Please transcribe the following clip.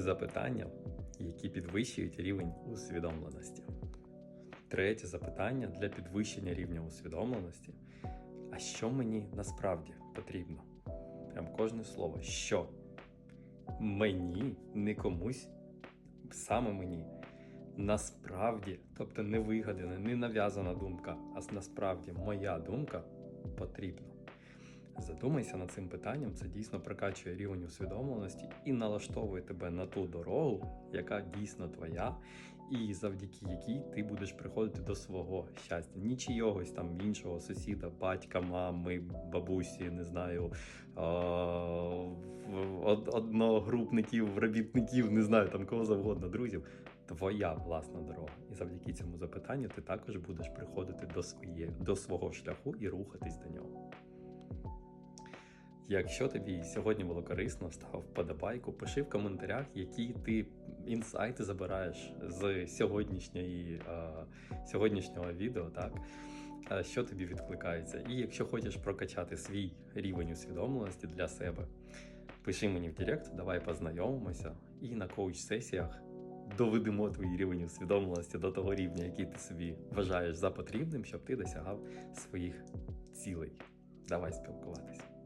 Запитання, які підвищують рівень усвідомленості. Третє запитання для підвищення рівня усвідомленості. А що мені насправді потрібно? Прям кожне слово. Що? Мені, не комусь, саме мені. Насправді, тобто не вигадана, не нав'язана думка, а насправді моя думка потрібна. Задумайся над цим питанням, це дійсно прокачує рівень усвідомленості і налаштовує тебе на ту дорогу, яка дійсно твоя, і завдяки якій ти будеш приходити до свого щастя. Нічийогось там іншого сусіда, батька, мами, бабусі, не знаю, одногрупників, робітників, не знаю, там кого завгодно, друзів. Твоя власна дорога. І завдяки цьому запитанню ти також будеш приходити до, своє, до свого шляху і рухатись до нього. Якщо тобі сьогодні було корисно, став вподобайку, пиши в коментарях, які ти інсайти забираєш з сьогоднішньої, е, сьогоднішнього відео, так? Е, Що тобі відкликається. І якщо хочеш прокачати свій рівень усвідомленості для себе, пиши мені в Директ, давай познайомимося і на коуч-сесіях доведемо твій рівень усвідомленості до того рівня, який ти собі вважаєш за потрібним, щоб ти досягав своїх цілей. Давай спілкуватися.